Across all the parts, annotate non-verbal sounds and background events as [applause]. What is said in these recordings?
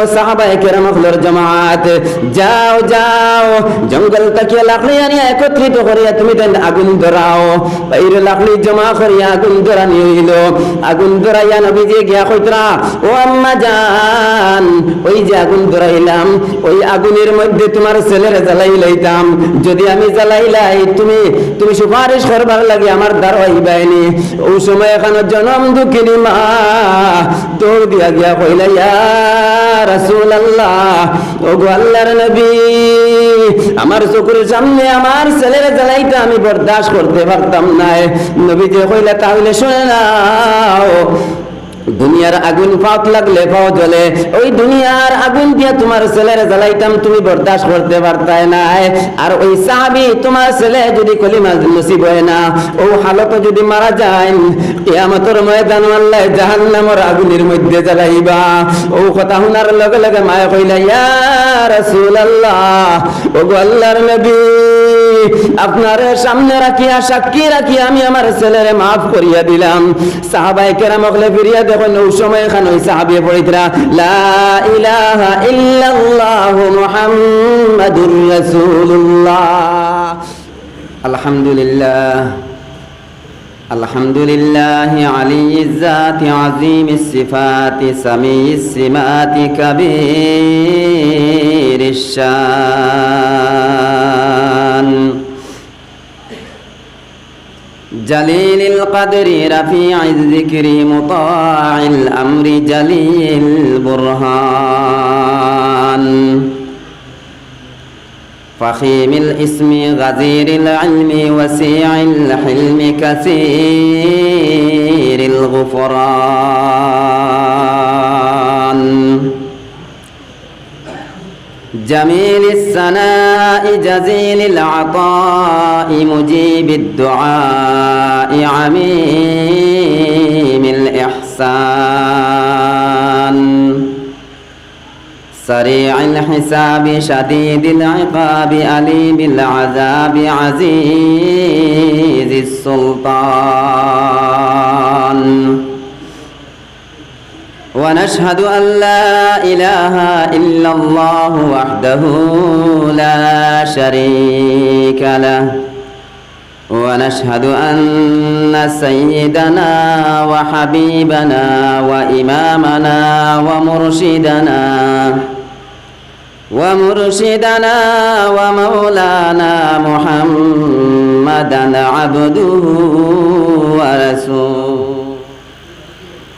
ও যাও যাও, জঙ্গল একত্রিত তুমি আগুন জমা আগুন আগুন গিয়া ও আম্মা জান, ওই যে আগুন ওই মধ্যে তোমার ছেলের জ্বালাই লইতাম। যদি আমি জ্বালাই লাই, তুমি তুমি সুপারিশ করবার লাগে আমার দ্বার হইবাইনি ওই সময় এখানে জনম দুঃখিনী মা দৌড় দিয়া গিয়া কইলা রাসূল আল্লাহ ও গো আল্লাহর নবী, আমার চোখের সামনে আমার ছেলের জ্বালাইটা আমি বরদাস্ত করতে পারতাম না নবী যে কইলা, তাহলে শুনে নাও দুনিয়ার আগুন পাক লাগলে পাও জ্বলে। ওই দুনিয়ার আগুন দিয়ে তোমার ছেলের জ্বালাইতাম, তুমি বরদাস্ত করতে পারতাই না আর ওই সাহাবি তোমার ছেলে যদি কলিমা নসিব হয় না, ও হালত যদি মারা যায়, কিয়ামতের ময়দান আল্লাহ জাহান্নামের আগুনের মধ্যে জ্বালাইবা। ও কথা শোনার লগে লগে মায়ে কইলা, ইয়া রাসূলুল্লাহ গো আল্লাহর নবী। আপনার সামনে রাখিয়া সাক্ষী রাখিয়া আমি আমার ছেলেরে মাফ করিয়া দিলাম সাহাবাই কেরাম অকলে ফিরিয়া দেখুন ওই সময় এখানে ওই সাহাবিয়ে পড়িতরা লা ইলাহা ইল্লাল্লাহু মুহাম্মাদুর রাসূলুল্লাহ আলহামদুলিল্লাহ الحمد لله علي الذات عظيم الصفات سميع السمات كبير الشان جليل القدر رفيع الذكر مطاع الأمر جليل البرهان. فخيم الاسم غزير العلم وسيع الحلم كثير الغفران. جميل الثناء جزيل العطاء مجيب الدعاء عميم الإحسان. سريع الحساب شديد العقاب أليم العذاب عزيز السلطان. ونشهد أن لا إله إلا الله وحده لا شريك له. ونشهد أن سيدنا وحبيبنا وإمامنا ومرشدنا ومرشدنا ومولانا محمدا عبده ورسوله.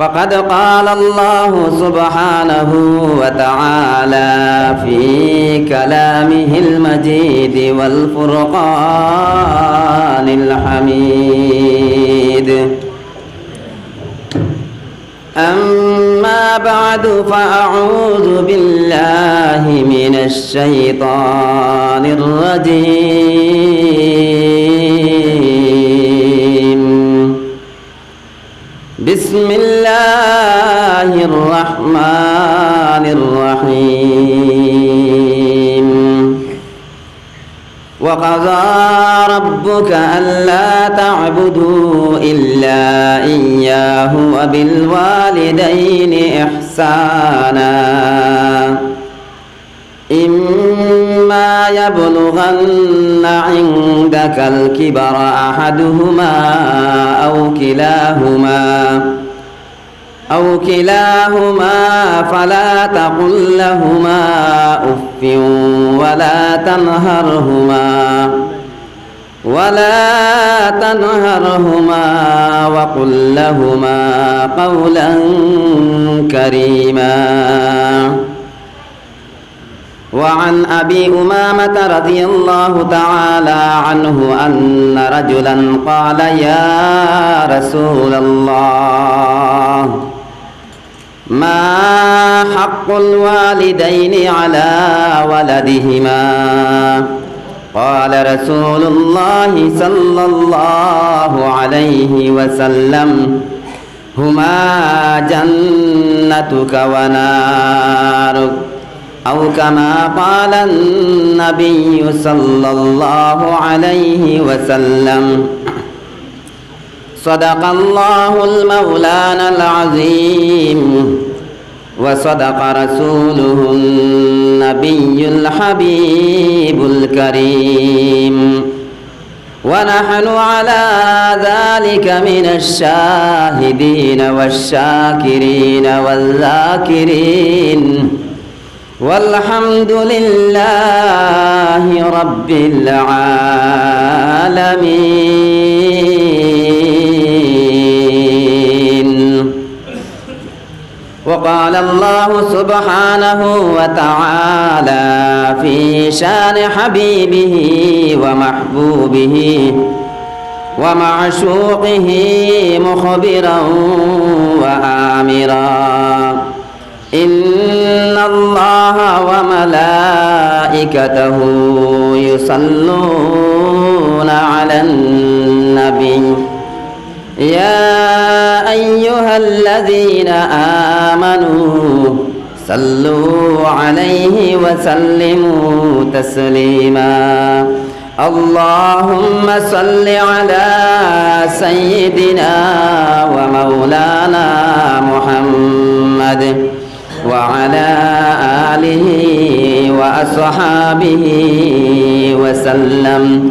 فقد قال الله سبحانه وتعالى في كلامه المجيد والفرقان الحميد. أما بعد فأعوذ بالله من الشيطان الرجيم. بسم الله الرحمن الرحيم. وقضى ربك ألا تعبدوا إلا إياه وبالوالدين إحسانا. إما يبلغن عندك الكبر أحدهما أو كلاهما. أو كلاهما فلا تقل لهما أف ولا تنهرهما ولا تنهرهما وقل لهما قولا كريما. وعن أبي أمامة رضي الله تعالى عنه أن رجلا قال يا رسول الله ما حق الوالدين على ولدهما؟ قال رسول الله صلى الله عليه وسلم هما جنتك ونارك. أو كما قال النبي صلى الله عليه وسلم صدق الله المولانا العظيم وصدق رسوله النبي الحبيب الكريم ونحن على ذلك من الشاهدين والشاكرين والذاكرين والحمد لله رب العالمين وقال الله سبحانه وتعالى في شان حبيبه ومحبوبه ومعشوقه مخبرا وآمرا. إن الله وملائكته يصلون على النبي. يا أيها الذين آمنوا صلوا عليه وسلموا تسليما. اللهم صل على سيدنا ومولانا محمد وعلى آله وأصحابه وسلم.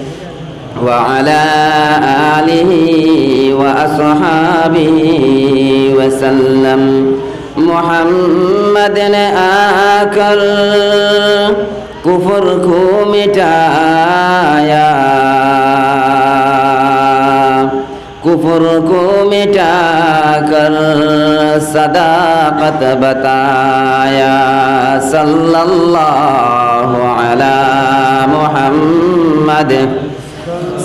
وعلى آله وأصحابه وسلم محمد نے آ کر کفر کو مٹایا کفر کو مٹا کر صداقت بتایا صلی اللہ علی محمد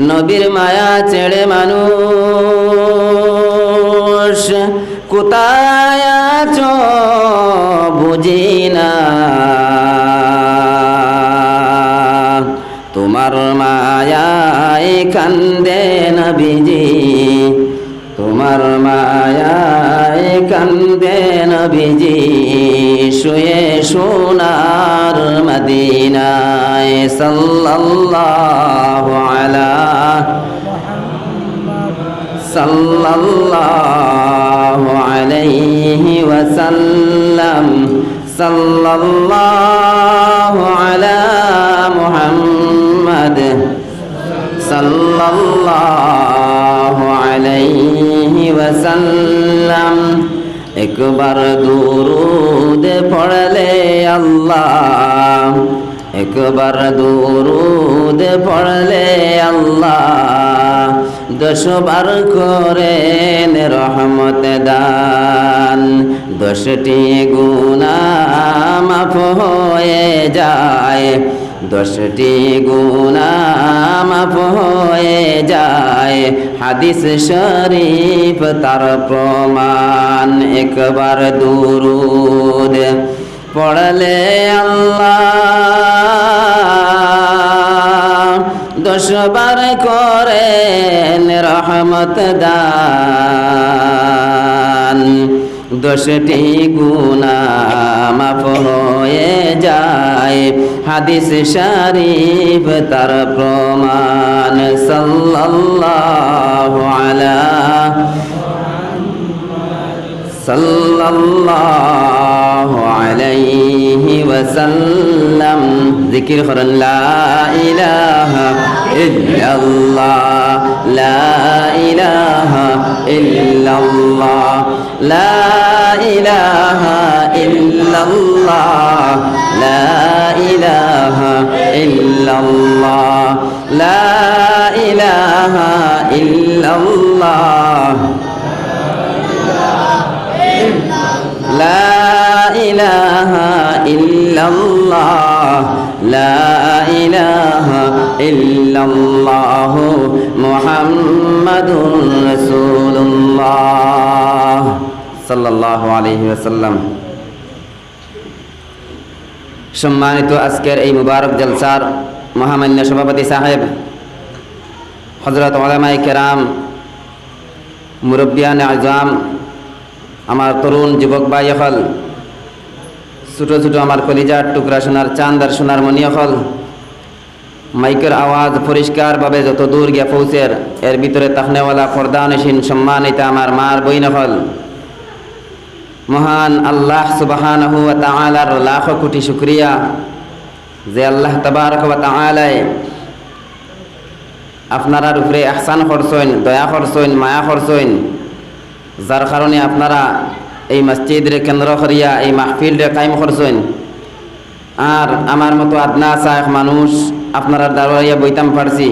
নবীর মায়া ছেড়ে মানুষ কোথায় আছো বুঝি না। তোমার মায়ায় কান্দে নবীজি। তোমার মায়ায় কান্দে নবীজি। শুয়ে সোনার মদিনায় সাল্লাল্লাহু আলা সাল্লাল্লাহু আলাইহি ওয়াসাল্লাম সাল্লাল্লাহু আলা মুহাম্মদ সাল্লাল্লাহু আলাইহি ওয়াসাল্লাম একবার দুরুদ পড়লে আল্লাহ একবার দুরুদ পড়লে আল্লাহ দশবার করেন রহমত দান। দশটি গুণা মাফ হয়ে যায়। দশটি গুণা মাফ হয়ে যায়। হাদিস শরীফ তার প্রমাণ। একবার দুরুদ পড়লে আল্লাহ দশবার করেন রহমত দান। দোষটি গুণা মাফ হয়ে যায়। হাদিস শরীফ তার প্রমাণ। সাল্লাল্লাহু আলা সাল্লাল্লাহু আলাইহি وسلم. ذكر خرن لا إله إلا الله. لا إله إلا الله. لا إله إلا الله. لا إله إلا الله. لا إله إلا الله. لا إله إلا الله لا إله إلا الله محمد رسول الله صلى الله عليه وسلم সম্মানিত আজকের এই মুবারক জলসার মহামান্য সভাপতি সাহেব হজরত ওলামাই কেরাম মুরব্বিয়ান আজম আমার তরুণ যুবক ভাই হল ছোটো ছোটো আমার কলিজার টুকরা সোনার চান্দার সোনার মনি হল মাইকের আওয়াজ পরিষ্কারভাবে যত দূর গিয়া পৌঁছের, এর ভিতরে তাহনেওয়ালা ফরদানসীন সম্মানিত আমার মার বইন হল মহান আল্লাহ সুবাহানহু তাআলার লাখ কোটি শুক্রিয়া যে আল্লাহ তাবারক ওয়া তাআলায় আপনারার উপরে আহসান করছেন, দয়া করছেন, মায়া করছেন, যার কারণে আপনারা এই মসজিদরে কেন্দ্র করিয়া এই মাহফিলরে কায়েম করছেন। আর আমার মতো আদনা সাহেব মানুষ আপনারা দাঁড়াইয়া বইতাম পারছি।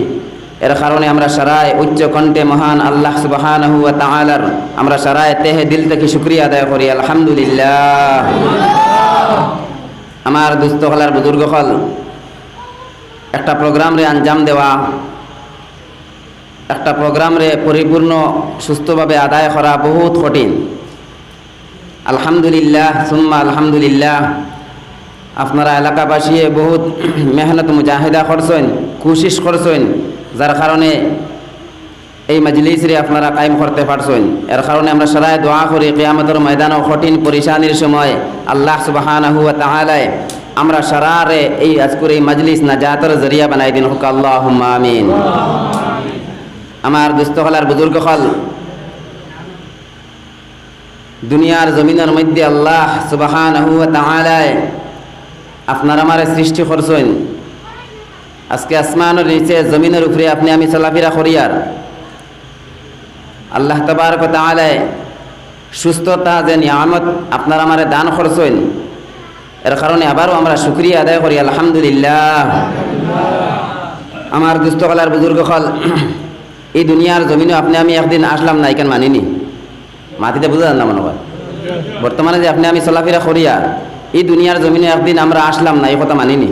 এর কারণে আমরা সারায় উচ্চ কণ্ঠে মহান আল্লাহ সুবাহান আমরা সারায় তেহে দিল থেকে শুক্রিয়া আদায় করি। আলহামদুলিল্লাহ। আমার দুস্থ হলার বুজুর্গ হল একটা প্রোগ্রামরে আঞ্জাম দেওয়া, একটা প্রোগ্রামরে পরিপূর্ণ সুস্থভাবে আদায় করা বহুত কঠিন। আলহামদুলিল্লাহ সুম্মা আলহামদুলিল্লাহ। আপনারা এলাকাবাসী বহুত [clears throat] মেহনত মুজাহিদা করছেন কোশিস করছেন যার কারণে এই মজলিসরে আপনারা কায়েম করতে পারছেন। এর কারণে আমরা সরাই দোয়া করি কেয়ামতের ময়দান ও কঠিন পরিশানির সময় আল্লাহ সুবাহানাহু ওয়া তাআলায় আমরা সারারে এই আজকুর এই মজলিস নাজাতের জরিয়া বানাই দিন। হোক আল্লাহ আমিন। আমার দুস্থ হলার বুজুর্গ হল দুনিয়ার জমিনের মধ্যে আল্লাহ তাআলায় আপনার আমার সৃষ্টি করছেন। আজকে আসমানের নিচে, জমিনের উপরে আপনি আমি চলাফেরা করিয়ার আল্লাহ তবারক তাআলায় সুস্থতা যে নিয়ামত আপনার আমারে দান করছেন, এর কারণে আবারও আমরা শুক্রিয়া আদায় করি, আলহামদুলিল্লাহ। আমার দুস্থকলার বুজুর্গ হল [clears throat] এই দুনিয়ার জমিনে আপনি আমি একদিন আসলাম না, এখান মানিনি। মাটিতে বুঝা যান না মনে হয়। বর্তমানে যে আপনি আমি চলাফেরা করিয়া এই দুনিয়ার জমিনে একদিন আমরা আসলাম না, এই কথা মানিনি।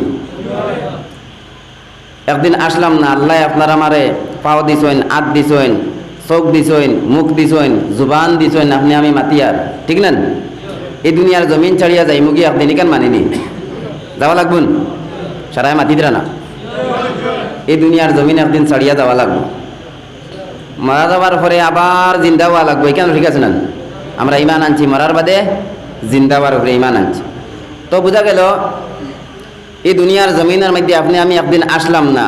একদিন আসলাম না, আল্লাহ আপনার আমারে পাও দিছেন, আত দিছেন, চোখ দিছেন, মুখ দিছেন, জুবান দিছেন, আপনি আমি মাতিয়ার ঠিক না? এই দুনিয়ার জমিন ছাড়িয়া যাই মুগি একদিন কেন মানিনি। যাওয়া লাগবুন সারাই মাতি দিরা না। এই দুনিয়ার জমিন একদিন ছাড়িয়া যাওয়া লাগবো। মারা যাওয়ার পরে আবার জিন্দা হওয়া লাগবো। কেন? ঠিক আছে না? আমরা ইমান আনছি, মরার বাদে জিন্দা হওয়ার ইমান আনছি। তো বোঝা গেল, এই দুনিয়ার জমিনের মধ্যে আপনি, আমি একদিন আসলাম না।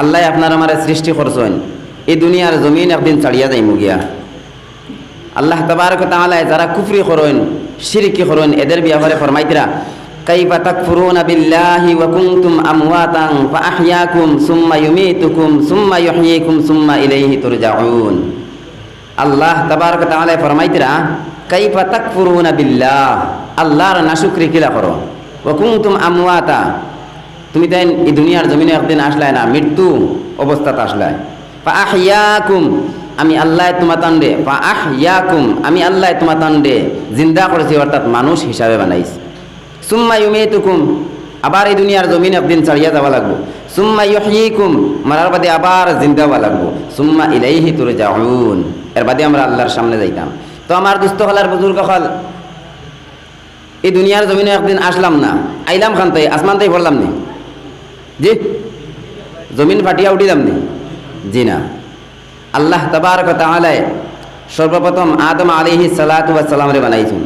আল্লাহ আপনার আমার সৃষ্টি করছেন। এই দুনিয়ার জমিন একদিন ছাড়িয়া যাই মুগিয়া আল্লাহ তবারক তাআলা, যারা কুফরি করেন, শিরকি করেন, এদের ব্যাপারে ফরমাইতরা তাকফুরুনা বিল্লাহি ওয়া কুনতুম আমওয়াতান ফাআহইয়াকুম সুম্মা ইউমীতুকুম সুম্মা ইউহয়িকুম সুম্মা ইলাইহি তুরজাউন আল্লাহ তবারক তাআলা ফরমাইতরা কাইফা তাকফুরুনা বিল্লাহ আল্লাহর নাশুকরি কিলা করো ওয়া কুনতুম আমওয়াতা তুমি তাই এই দুনিয়ার জমিনে একদিন আসলাই না, মৃত্যু অবস্থাতে আসলাই। ফাআহইয়াকুম, আমি আল্লাহ তোমার তান্ডে ফাআহইয়াকুম, আমি আল্লাহ তোমার তান্ডে জিন্দা করেছি, অর্থাৎ মানুষ হিসাবে বানাইছি। সুম্মা ইউমিতুকুম। আবার এই দুনিয়ার জমিন একদিন ছাড়িয়া যাওয়া লাগবো। সুম্মা ইউহয়িকুম মারার বাদে আবার জিন্দা হওয়া লাগবো। সুম্মা ইলাইহি তুরজাউন। এর বাদে আমরা আল্লাহর সামনে যাইতাম। তো আমার দুস্থ হলার বুজুর্গ হল, এই দুনিয়ার জমিনে একদিন আসলাম না। আইলাম খান তাই পড়লাম নি? জি? জমিন ফাটিয়া উঠিলাম নি? জি না। আল্লাহ তবারক তাআলায় সর্বপ্রথম আদম আলাইহিস সালাতু ওয়াস সালাম রে বানাইছেন।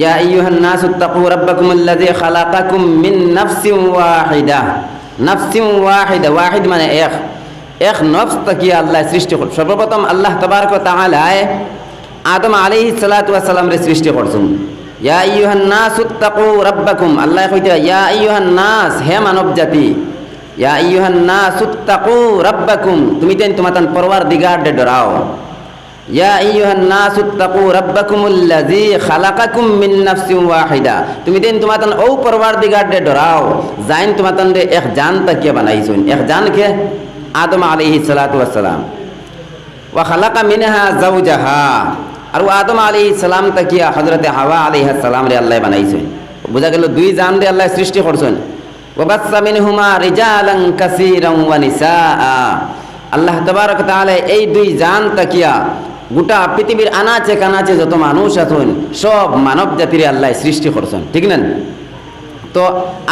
ইয়া আইয়ুহান নাস ইত্তাকু রাব্বাকুম আল্লাযী খালাকাকুম মিন নাফসিন ওয়াহিদা। নাফসিন ওয়াহিদা, ওয়াহিদ মানে এক। এক নফস তাকিয়া আল্লাহ সৃষ্টি করল সর্বপ্রথম আল্লাহ তবারক তাআলায় আদম আলাইহিস সালাতু ওয়াস সালাম রে সৃষ্টি করছুন। ইয়া আইয়ুহান নাস উত্তাকু রাব্বাকুম। আল্লাহ কইতে ইয়া আইয়ুহান নাস, হে মানব জাতি। ইয়া আইয়ুহান নাস উত্তাকু রাব্বাকুম। তুমি তেন তোমাতান পরওয়ারদিগার ডরাও। তুমি তেন তোমাতান ও পরওয়ারদিগার দে ডরাও তোমাতান দে এক জান তাকিয়া বানাইছুন। এক জান কে? আদম আলাইহিস সালাতু ওয়াস সালাম ওয়া খালাকা মিনহা যাওজাহা। আর ও আদম আলী সালাম তাকিয়া হজরতে হাওয়া আলী সালাম রে আল্লাহ বানাইছেন। বোঝা গেল দুই জান রে আল্লাহ সৃষ্টি করছেন। আল্লাহ তাবারক তাআলা এই দুই জান তাকিয়া গোটা পৃথিবীর আনাচে কানাচে যত মানুষ আছেন, সব মানব জাতির আল্লাহ সৃষ্টি করছেন। ঠিক না? তো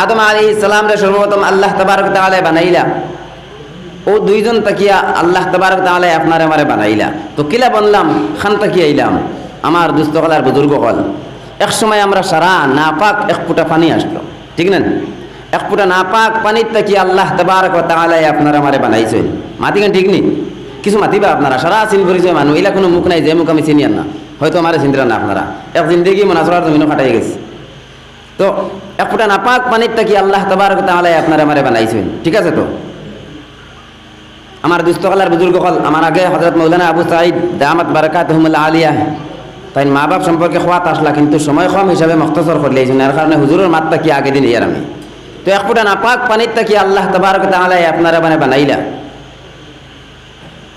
আদম আলী সালাম রে সর্বপ্রথম আল্লাহ তাবারক তাআলা বানাইলা। ও দুইজন তাকিয়া আল্লাহ তবারক তাহলে আপনার আমারে বানাইলা। তো কিলা বললাম খান তাকিয়া আইলাম। আমার দুস্থ কলার বুজুর্গ কল এক সময় আমরা সারা নাপাক এক ফুটা পানি আসলো। ঠিক না? এক ফুটা নাপাক পানির তাকিয়া আল্লাহ তবারক তাহলে আপনার আমারে বানাইছেন। মাতিকেন ঠিক নি কিছু মাতিবা আপনারা, সারা চিন পরিচয় মানুষ এলা কোনো মুখ নাই যে মুখ আমি চিনিয়ান না। হয়তো আমার চিন্তা না আপনারা। এক জিন্দগি মনাচরার জমিনও কাটাই গেছে। তো এক ফুটা নাপাক পানির তাকিয়া আল্লাহ তবারক তাহলে আপনার আমারে বানাইছেন ঠিক আছে তো? আমার দুস্থকালার বুজুর্গ হল আমার আগে হজরত মৌলানা আবু সাইদ দামাত বারাকাত হুমুল্লা আলিয়া তাই মা বাপ সম্পর্কে খোয়াত আসলা কিন্তু সময় কম হিসাবে মখতসর করলে এই জন্য এর কারণে হুজুরের মাত্রা কি আগে দিন ইয়ার আমি। তো এক ফুটা নাপাক পানির তাকি আল্লাহ তবারক তাহলে আপনারা মানে বানাইলা।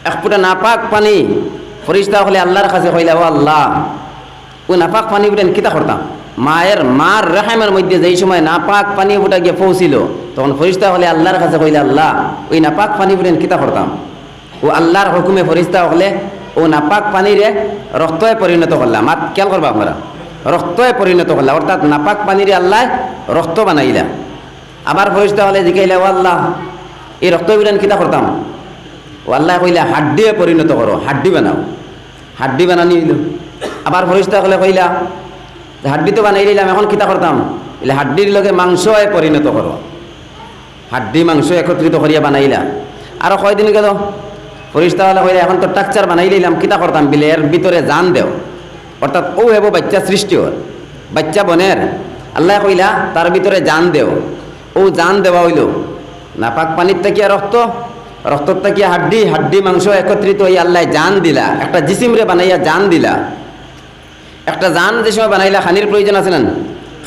এক ফুটা নাপাক পানি ফরিস্তা হলে আল্লাহর কাছে কইলা, ও আল্লাহ, ও নাপাক পানি উঠেন কিতা করতাম? মায়ের মার রেহামের মধ্যে যেই সময় নাপাক পানি উঠা গিয়ে পৌঁছিল, তখন ফরিস্তা হলে আল্লাহর কাছে কইলে, আল্লাহ, ওই নাপাক পানি উঠেন কিতা করতাম? ও আল্লাহর হুকুমে ফরিস্তা হলে, ও নাপাক পানিরে রক্তয়ে পরিণত করলাম। মাত, খেয়াল করবা আপনারা। রক্তয়ে পরিণত করলা অর্থাৎ নাপাক পানিরে আল্লাহ রক্ত বানাইলা। আবার ফরিস্তা হলে জিকাইলা ও আল্লাহ, এই রক্ত উঠেন কিতা করতাম? আল্লাহ কইলা, হাড্ডিয়ে পরিণত করো, হাড্ডি বানাও। হাড্ডি বানানি হইল। আবার ফরিস্তা হলে কইলা হাড্ডি তো বানাই দিলাম এখন কিতা করতাম? এলে হাড্ডির লগে মাংসয়ে পরিণত করো। হাড্ডি মাংস একত্রিত করিয়া বানাইলা। আরও কয়দিন গেল? হলে কইলা, এখন তো টাকচার বানাই দিলাম কিতা করতাম? বিলে এর ভিতরে জান দেও। অর্থাৎ ও হেব বাচ্চা সৃষ্টি হর বাচ্চা বনের। আল্লাহ কইলা, তার ভিতরে জান দেও। ও জান দেওয়া হইল। নাপাক পানির তাকিয়া রক্ত রক্তর তাকিয়া হাড্ডি? হাড্ডি মাংস একত্রিত হইয়া আল্লাহ জান দিলা। একটা জিসিমরে বানাইয়া জান দিলা। একটা জান যে সময় বানাইলা, খানির প্রয়োজন আছে না?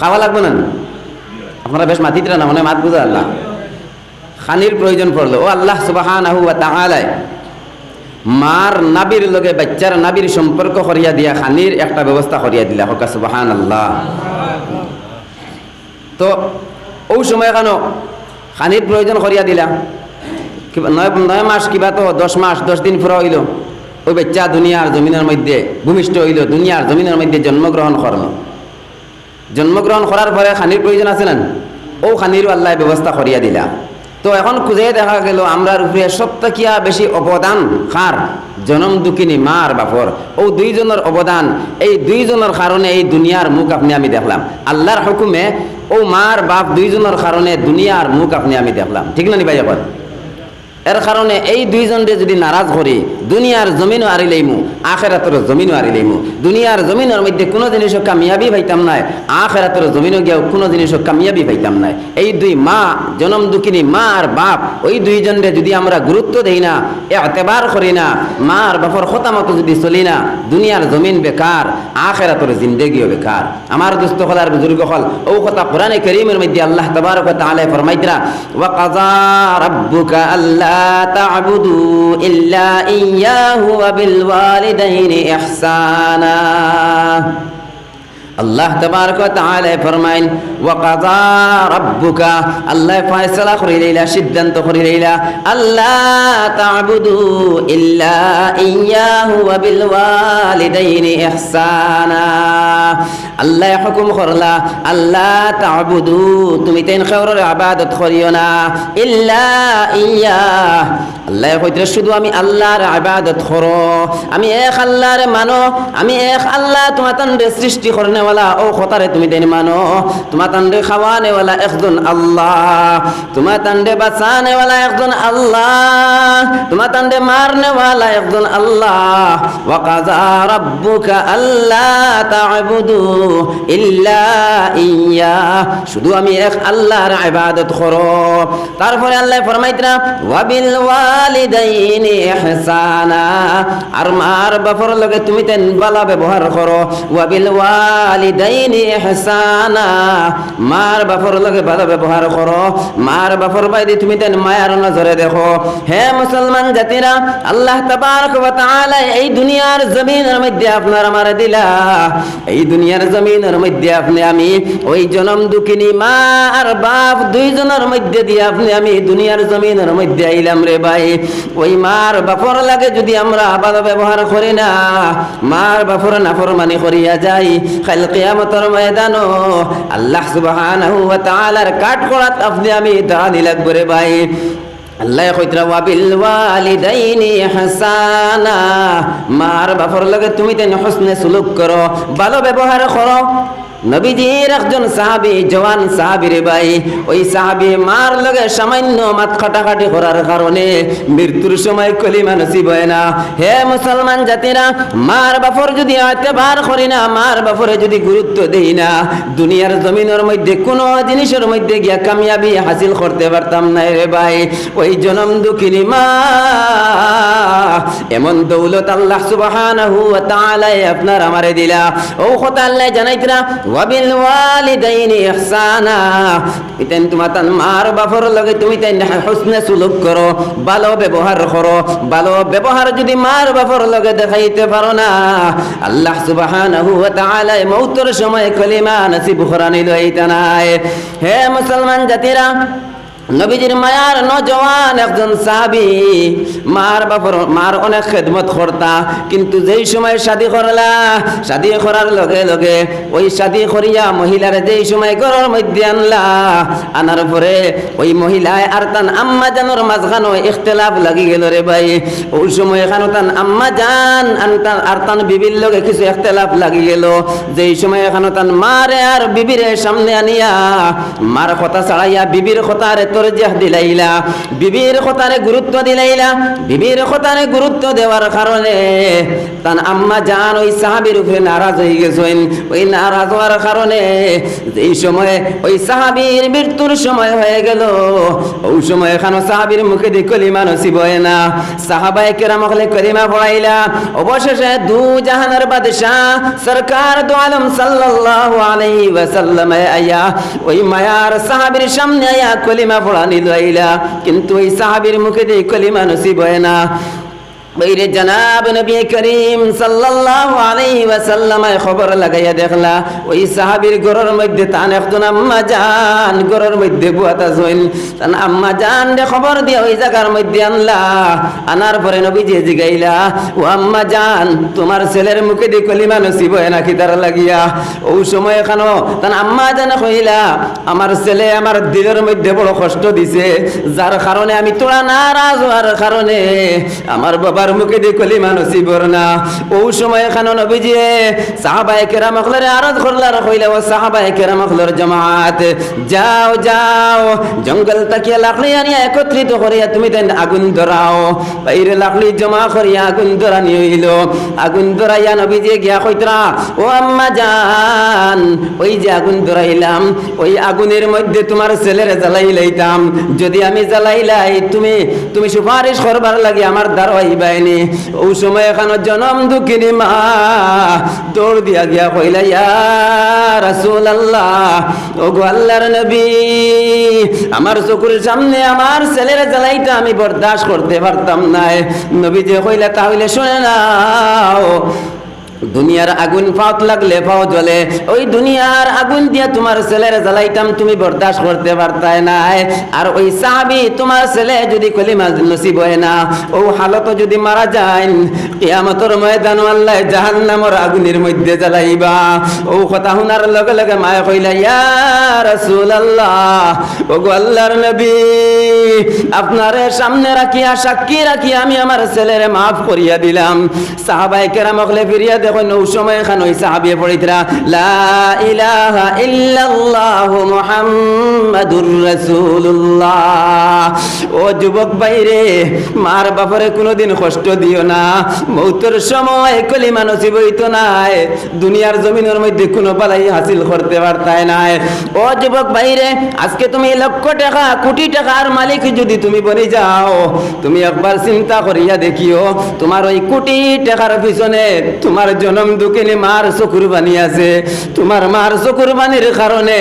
খাওয়া লাগবে না? আপনারা বেশ মাতিতরা না মানে মাত বুঝা আল্লাহ। খানির প্রয়োজন পড়ল। ও আল্লাহ সুবাহান আহু তাহালায় মার নাবির লগে বাচ্চার নাবির সম্পর্ক করিয়া দিয়া খানির একটা ব্যবস্থা করিয়া দিলা। হকা সুবাহান আল্লাহ তো ও সময় কেন খানির প্রয়োজন করিয়া দিলা? নয় নয় মাস কিবা তো দশ মাস, দশ দিন পুরা হইল। ওই বাচ্চা দুনিয়ার জমিনের মধ্যে, ভূমিষ্ঠ হইল। দুনিয়ার জমিনের মধ্যে জন্মগ্রহণ করল জন্মগ্রহণ করার পরে খানির প্রয়োজন আছে না? ও খানিরও আল্লাহ ব্যবস্থা করিয়া দিলা। তো এখন খুঁজে দেখা গেল আমরার উপরে সপ্তাকিয়া বেশি অবদান খার জনম দুঃখিনী মার বাপর ও দুইজনের অবদান এই দুইজনের কারণে এই দুনিয়ার মুখ আপনি আমি দেখলাম। আল্লাহর হুকুমে ও মার বাপ দুইজনের কারণে দুনিয়ার মুখ আপনি আমি দেখলাম। ঠিক না নি ভাই এর কারণে এই দুইজনরে যদি নারাজ করি, দুনিয়ার জমিনও আরি লইমু আখেরাতর জমিনও আরি লইমু। দুনিয়ার জমিনের মধ্যে কোনো জিনিসও কামিয়াবি পাইতাম নাই আখেরাতর জমিনও গিয়েও কোনো জিনিসও কামিয়াবি পাইতাম নাই। এই দুই মা, জনম দুঃখিনী মা আর বাপ, ওই দুইজনরে যদি আমরা গুরুত্ব দেই না, এতেবার করি না, মা আর বাপর কথা মতো যদি চলি না, দুনিয়ার জমিন বেকার, আখেরাতর জিন্দেগিও বেকার। আমার দুস্থ হলার বুজুর্গ হল, ও কথা কোরআনে করিমের মধ্যে আল্লাহ তবারক তাআলা ফরমাইতরা, ওয়া কাযা রাব্বুকা تعبدوا إلا إياه وبالوالدين إحسانا. আল্লাহ তবারক তাআলা ফরমাইন ওয়া কাযা রাব্বুকা আল্লাহ ফয়সালা করে লইলা সিদ্ধান্ত করে লইলা আল্লাহ তা'বুদু ইল্লা ইয়াহু ওয়া বিল ওয়ালিদাইনি ইহসানা আল্লাহ হুকুম করলা আল্লাহ তাবুদু তুমি তেন খেওরের আবাদত করিও না, ইল্লা ইয়া আল্লাহ কইতে শুধু আমি আল্লাহর আবাদত করো, আমি এক আল্লাহরে মানো, আমি এক আল্লাহ তোমার সৃষ্টি করনেওয়ালা ও খতারে তুমি দেন মানো, তোমার তান্ডে খাওয়ানেওয়ালা একজন আল্লাহ, তোমার তান্ডে বাঁচানেওয়ালা একজন আল্লাহ, তোমার তান্ডে মারনেওয়ালা একজন আল্লাহ। ওয়াকাজা রাব্বুকা আল্লাহ তা'বুদু ইল্লা ইয়া, শুধু আমি এক আল্লাহর ইবাদত করো। তারপরে আল্লাহ ফরমাইতরা ওয়াবিল ওয়ালিদাইনি ইহসানা, আর মার বাপর লগে তুমি তেন বালা ব্যবহার করো। ওয়াবিল ওয়ালিদাইনি ইহসানা। মার বাপর লগে ভালো ব্যবহার করো। মার বাপর বাইদি তুমি তেন মায়ার নজরে দেখো। হে মুসলমান জাতিরা, আল্লাহ তাবারক ওয়া তাআলা এই দুনিয়ার জমিনের মধ্যে আপনার আমার দিলা। এই দুনিয়ার জমিনের মধ্যে আপনি আমি, ওই জনম দুঃখিনী মা আর বাপ দুইজনের মধ্যে দিয়ে আপনি আমি দুনিয়ার জমিনের মধ্যে আইলাম রে ভাই। ওই মার বাপর লাগে যদি আমরা ভালো ব্যবহার করি না, মার বাপর নাফরমানি করিয়া যাই। খাল কিয়ামতের ময়দানো আল্লাহ সুবহানাহু ওয়া তাআলার কাট করাত আপনি আমি দানি লাগবে রে ভাই। আল্লাহ কইতরা, ওয়াবিল ওয়ালিদাইনি হাসানা। মার বাপর লগে তুমি তেন হসনে সুলুক করো, ভালো ব্যবহার করো। নবীজির একজন সাহাবি, জওয়ান সাহাবি রে ভাই, ওই সাহাবি মার লগে সামান্য মাত খাটাখাটি করার কারণে মৃত্যুর সময় কলিমা নসিব হয় না। হে মুসলমান জাতিরা, মার বাপর যদি এতেবার করি না, মার বাপরে যদি গুরুত্ব দেই না, দুনিয়ার জমিনের মধ্যে কোনো জিনিসের মধ্যে গিয়া কামিয়াবি হাসিল করতে পারতাম না রে ভাই। ওই জনম দুঃখিনী মা, এমন দৌলত আল্লাহ সুবহানাহু ওয়া তাআলা আপনার আমারে দিলা। ও কথা আল্লাহ জানাইতরা ওয়াবিল ওয়ালিদাইনি ইহসানা। ইতেন তোমার তান মার বাপর লগে তুমি তাই হুসনে সুলুক করো, ভালো ব্যবহার করো, ভালো ব্যবহার যদি মার বাপর লগে দেখাইতে পারো না। আল্লাহ সুবহানাহু ওয়া তাআলা মৌতর সময় কলিমা নসিব করানি লইতা নাই। হে মুসলমান জাতিরা নবীজির মায়ার নজওয়ান একজন সাহাবি। মার বাপর, মার অনেক খেদমত করতা, কিন্তু যেই সময় শাদি করলা, শাদি করার লগে লগে ওই শাদি করিয়া মহিলার যেই সময় ঘরের মধ্যে আনলা, আনার পরে ওই মহিলায় আর তান আম্মা জানোর মাঝখানো ইখতলাফ লাগি গেল রে ভাই। ওই সময় এখানো তান আম্মা জান আনতান আর তান বিবির লগে কিছু ইখতলাফ লাগি গেল। যেই সময় এখানো তান মারে আর বিবিরে সামনে আনিয়া, মার কথা ছাড়াইয়া বিবির কথা রে তোর জেহ দিলাইলা। বিবির কথারে গুরুত্ব দিলাইলা। বিবির কথারে গুরুত্ব দেওয়ার কারণে তান আম্মা জান ওই সাহাবির উপরে নারাজ হয়ে গেছেন। ওই নারাজ হওয়ার কারণে এই সময় ওই সাহাবির মৃত্যুর সময় হয়ে গেল, ওই সময় এখানে সাহাবির মুখে দিয়ে কলিমা নসিব হয় না। সাহাবাই কেরাম হলে কলিমা পড়াইলা। অবশেষে দু জাহানের বাদশাহ সরকার দু আলম সাল্লাল্লাহু আলাইহি ওয়াসাল্লাম আয়া, ওই মায়ার সাহাবির সামনে আয়া কলিমা লইলা কিন্তু ওই সাহাবির মুখে দিয়ে কলিমা নসিব হয় না। নবী লাগাইয়া দেখলা তান আম্মা জান তান আম্মা জান দিয়া আনলা। আম্মা জান, তোমার ছেলের মুখে দিয়ে কলিমা নসিব হয় নাকি তার লাগিয়া? ওই সময় এখানো তান আম্মা জান কইলা আমার ছেলে আমার দিলের মধ্যে বড় কষ্ট দিছে, যার কারণে আমি তোরা নারাজ হওয়ার কারণে আমার বাবার মুখে দিয়ে কলিমা নসিবর না। ও সময় এখানে নবীজি সাহাবায়ে কেরাম আখলারে আরজ করলার কইলে ও সাহাবায়ে কেরাম আখলার জামাত। যাও যাও, জঙ্গল তাকিয়া লাকড়ি আনিয়া একত্রিত করিয়া তুমি দেন আগুন ধরাও। বাইরে লাকড়ি জমা করিয়া আগুন ধরানি হইল আগুন ধরাইয়া নবীজি গিয়া কইতরা, ও আম্মা জান, ওই যে আগুন ধরাইলাম, ওই আগুনের মধ্যে তোমার ছেলেরে জ্বালাই লইতাম। যদি আমি জ্বালাইলাই তুমি তুমি সুপারিশ করবার লাগে আমার দ্বার হইবাইনি ও সময় এখানে জনম দুঃখিনী মা। দৌড় দিয়া গিয়া কইলা, ইয়া রাসুল আল্লাহ ও গো আল্লাহর নবী, আমার চকুর সামনে আমার ছেলের জ্বালাইটা আমি বরদাস্ত করতে পারতাম না নবী যে কইলা, তাহলে শুনে নাও দুনিয়ার আগুন ফাওত লাগলে ফাও জ্বলে। ওই দুনিয়ার আগুন দিয়া তোমার ছেলের জ্বালাইতাম, তুমি বরদাস্ত করতে পারতাই নাই। আর ওই সাহাবি তোমার ছেলে যদি কলিমা নসিব হয় না, ও হালত যদি মারা যায়, কিয়ামতর ময়দান আল্লাহ জাহান্নামর আগুনের মধ্যে জ্বালাইবা। ও কথা শুনার লগে লগে মায়ে কইলা, ইয়া রাসূলুল্লাহ ও গো আল্লাহর নবী, আপনারে সামনে রাখিয়া, সাক্ষী রাখিয়া আমি আমার ছেলেরে মাফ করিয়া দিলাম। সাহাবাই কেরাম ফিরিয়া দেখো নৌ সময় খান ওই সাহাবিয়ে পড়িতরা, লা ইলাহা ইল্লাল্লাহু মুহাম্মাদুর রাসূলুল্লাহ। ও যুবক বাইরে মার বাপরে কোনোদিন কষ্ট দিও না। সময় কলিমা নসিব নাই। দুনিয়ার জমিনের মধ্যে কোনো বালাই হাসিল করতে পারতাই নাই। ও যুবক বাইরে আজকে তুমি লক্ষ টাকা, কোটি টাকার মালিক যদি তুমি বনে যাও, তুমি একবার চিন্তা করিয়া দেখিও, তোমার ওই কোটি টাকার পিছনে তোমার জনম দুকিনি মার চকুর বানি আছে। তোমার মার চকুর বানির কারণে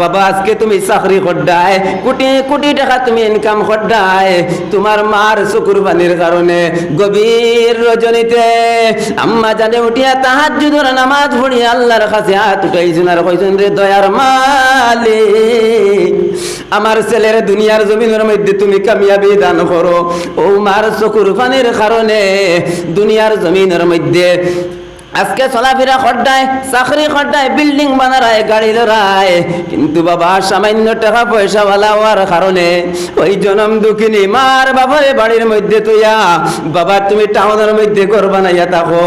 বাবা, আজকে তুমি চাকরি করডায় কোটি কোটি টাকা তুমি ইনকাম করডায় তোমার মার চকুর বানির কারণে গভীর রজনীতে আম্মা জানে উঠিয়া তাহার যুদর নামাজ পড়ি আল্লাহর কাছে হাত উঠাইছেন আর কইছেন রে দয়ার মালিক আমার ছেলের দুনিয়ার জমিনের মধ্যে তুমি কামিয়াবি দান করো। ও মার চকুর পানির কারণে দুনিয়ার জমিনের মধ্যে আজকে চলাফেরা খড্ডায়, চাকরি খড্ডায় বিল্ডিং বানারায়, গাড়ি ধরায়। কিন্তু বাবা, সামান্য টাকা পয়সা হওয়ার কারণে ওই জনম দুঃখিনী মার বাবারে বাড়ির মধ্যে তুইয়া, বাবা, তুমি টাউনের মধ্যে ঘর বানাইয়া থাকো।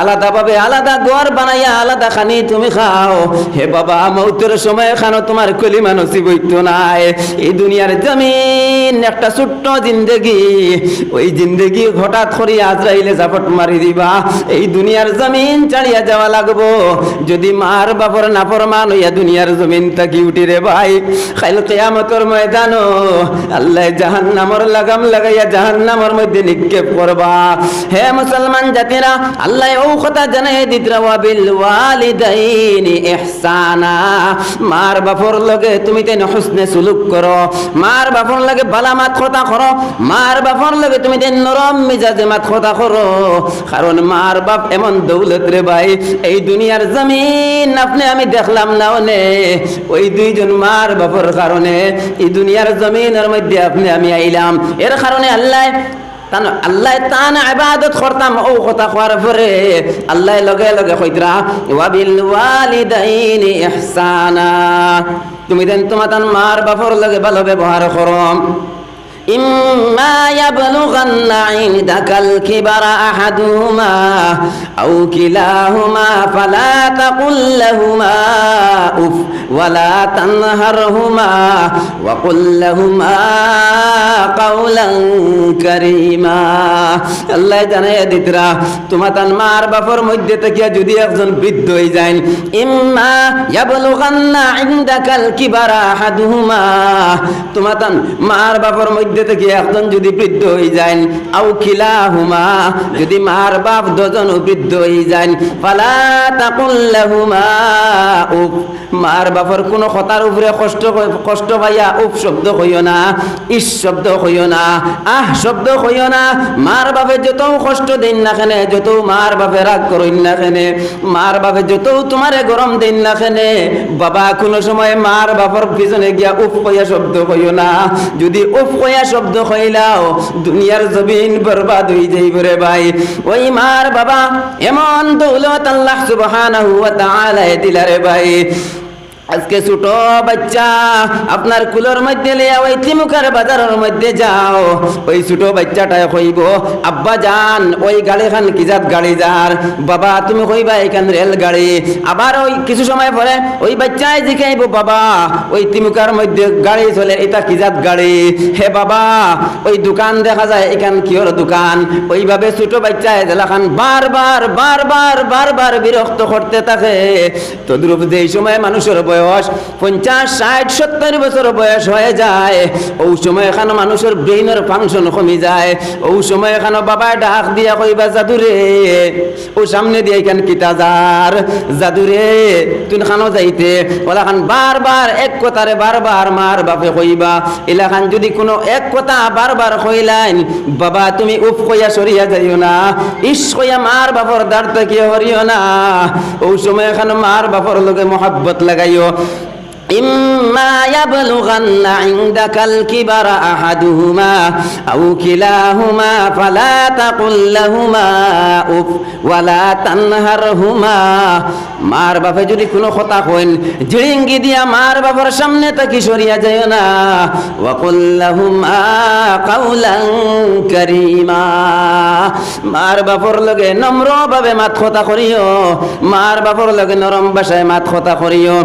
আলাদা ভাবে আলাদা ঘর বানাইয়া আলাদা খানি তুমি খাও। হে বাবা, মৌতের সময় খানো তোমার কলিমা নসিব হইতো নাই। এই দুনিয়ার জমিন একটা ছোট্ট জিন্দেগি। ওই জিন্দেগি হঠাৎ করে আজরাইলে জাপট মারি দিবা। এই দুনিয়ার জমিন চালিয়া যাওয়া লাগবো। যদি মার বাপর নাফরমান হইয়া দুনিয়ার জমিন তাকি উঠি রে ভাই খাইল কেয়ামতর ময়দান আল্লাহ জাহান্নামর লাগাম লাগাইয়া জাহান্নামর মধ্যে নিক্ষেপ করবা। হে মুসলমান জাতিরা, আল্লাহ ও কথা জানাই দিতরা ওয়ালিদাইনি ইহসানা। মার বাপর লগে তুমি তেন হুসনে সুলুক করো। মার বাপর লগে বালামাত কথা করো। মার বাপর লগে তুমি তেন নরম মিজাজে মাত কথা করো। কারণ মার বাপ এমন দৌলত রে ভাই, এই দুনিয়ার জমিন আপনি আমি দেখলাম না ওনে ওই দুইজন মার বাপর কারণে এই দুনিয়ার জমিনের মধ্যে আপনি আমি আইলাম। এর কারণে আল্লাহ তুমি দেন তোমার তান মার বাপর লগে ভালো ব্যবহার করো إما يبلغن عندك الكبر أحدهما أو كلاهما فلا تقل لهما أف ولا تنهرهما وقل لهما قولا كريما আল্লাহ জানাই দিতরা তোমার তান মার বাপর মধ্যে থেকে যদি একজন বৃদ্ধ হয়ে যায় ইম্মা ইয়াবলুগান্না ইনদাকাল কিবারা আহাদুহুমা তোমার তান মার বাপর মধ্যে থেকে একজন যদি বৃদ্ধ হয়ে যায় আও খিলাহুমা, যদি মার বাপ দুজন বৃদ্ধ হয়ে যায় ফালা তাকুল্লাহুমা, উফ, মার বাপর কোনো কথার উপরে কষ্ট কষ্ট পাইয়া উফ শব্দ কইও না, ইস শব্দ কইও না, আহ শব্দ কইও না, মার বাপে যত কষ্ট দিন না খেনে যত মার বাপে রাগ করইন না খেনে মার বাপে যত তোমারে গরম দিন না খেনে বাবা কোনো সময় মার বাপর পিছনে গিয়া উফ কইয়া শব্দ কইও না, যদি উফ কইয়া শব্দ হইলাও, দুনিয়ার জমিন বরবাদ হই যাইব রে ভাই। ওই মার বাবা, এমন দৌলত আল্লাহ সুবহানাহু ওয়া তাআলা দিলা রে ভাই। আজকে ছোট বাচ্চা, আপনার কুলোর মধ্যে লিয়া ওই তিমুখার বাজারের মধ্যে যাও। ওই ছোট বাচ্চাটায় কইব, আব্বা যান ওই গাড়ি খান কি জাত গাড়ি যার? বাবা, তুমি কইবা এখান রেল গাড়ি আবার ওই কিছু সময় পরে ওই বাচ্চায় জিখাইব বাবা, ওই তিমুখার মধ্যে গাড়ি চলে, এটা কি জাত গাড়ি? হে বাবা, ওই দোকান দেখা যায়, এখান কিহর দোকান? ওইভাবে ছোট বাচ্চায় জেলাখান বারবার বারবার বারবার বিরক্ত করতে থাকে। তদ্রুপ যেই সময় মানুষের বয়স বয়স পঞ্চাশ, ষাট, সত্তর বছর বয়স হয়ে যায়। ওই সময় এখানে মানুষের ব্রেইনের ফাংশন কমি যায়। ওই সময় এখানে বাবা ডাক দিয়া কইবা, জাদুরে, ও সামনে দিয়ে এখান কিতা যার? জাদুরে, তুই খানো যাইতে। ওলা খান, বারবার এক কথারে বারবার মার বাপে কইবা। এলাখান যদি কোনো এক কথা বারবার কইলাইন বাবা তুমি উফ কইয়া সরিয়া যাইও না। ইস কইয়া মার বাপর দাঁড় থেকে হরিও না। ওই সময় এখানে মার বাপর লগে মহাব্বত লাগাইও। إما يبلغن عندك الكبر أحدهما أو كلاهما فلا تقل لهما أف ولا تنهرهما মার বাপে যদি কোনো কথা কইন জিড়িঙ্গি দিয়া মার বাবার সামনে তাকি সরিয়া যায় না ওয়াকুল্লাহুমা কাউলান কারীমা মার বাপর লগে নম্র ভাবে মাত কথা করিও মার বাপর লগে নরম ভাষায় মাত কথা করিও